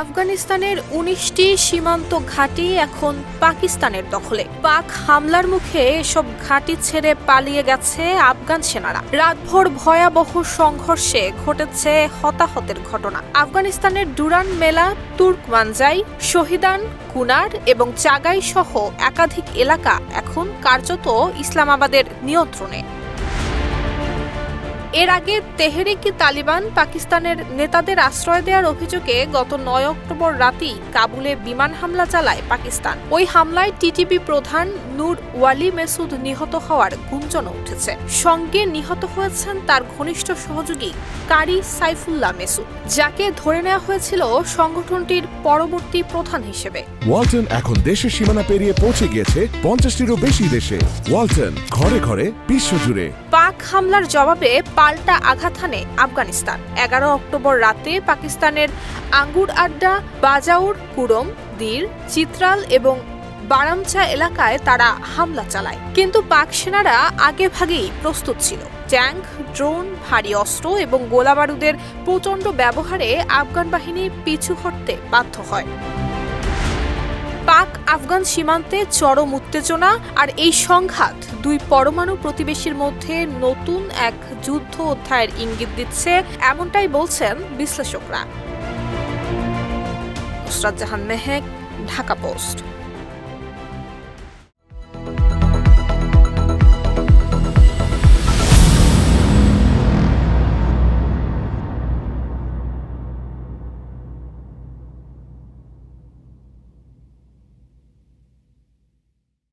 আফগানিস্তানের উনিশটি সীমান্ত ঘাঁটি এখন পাকিস্তানের দখলে। পাক হামলার মুখে এসব ঘাঁটি ছেড়ে পালিয়ে গেছে আফগান সেনারা। রাতভর ভয়াবহ সংঘর্ষে ঘটেছে হতাহতের ঘটনা। আফগানিস্তানের ডুরান মেলা, তুর্কমানজাই, শহীদান, কুনার এবং চাগাই সহ একাধিক এলাকা এখন কার্যত ইসলামাবাদের নিয়ন্ত্রণে। এর আগে তেহরিকি তালিবান পাকিস্তানের নেতাদের আশ্রয় দেওয়ার অভিযোগে গত নয় অক্টোবর রাতেই কাবুলে বিমান হামলা চালায় পাকিস্তান। ওই হামলায় টিটিপি প্রধান নূর ওয়ালি মেসুদ নিহত হওয়ার গুঞ্জন উঠেছে। সঙ্গে নিহত হয়েছেন তার ঘনিষ্ঠ সহযোগী কারি সাইফুল্লাহ মেসুদ যাকে ধরে নেওয়া হয়েছিল সংগঠনটির পরবর্তী প্রধান হিসেবে। ওয়ালটন এখন দেশের সীমানা পেরিয়ে পৌঁছে গিয়েছে পঞ্চাশটিরও বেশি দেশে। ওয়ালটন ঘরে ঘরে বিশ্বজুড়ে পাক হামলার জবাবে পাল্টা আঘাত হানে আফগানিস্তান। এগারো অক্টোবর রাতে পাকিস্তানের আঙ্গুর আড্ডা, বাজাউর, কুরম, দির, চিত্রাল এবং বারামচা এলাকায় তারা হামলা চালায়। কিন্তু পাক সেনারা আগে ভাগেই প্রস্তুত ছিল। ট্যাঙ্ক, ড্রোন, ভারী অস্ত্র এবং গোলাবারুদের প্রচণ্ড ব্যবহারে আফগান বাহিনী পিছু হটতে বাধ্য হয়। পাক, আফগান সীমান্তে চরম উত্তেজনা আর এই সংঘাত দুই পরমাণু প্রতিবেশীর মধ্যে নতুন এক যুদ্ধ অধ্যায়ের ইঙ্গিত দিচ্ছে, এমনটাই বলছেন বিশ্লেষকরা। জাহান মেহেক, ঢাকা পোস্ট।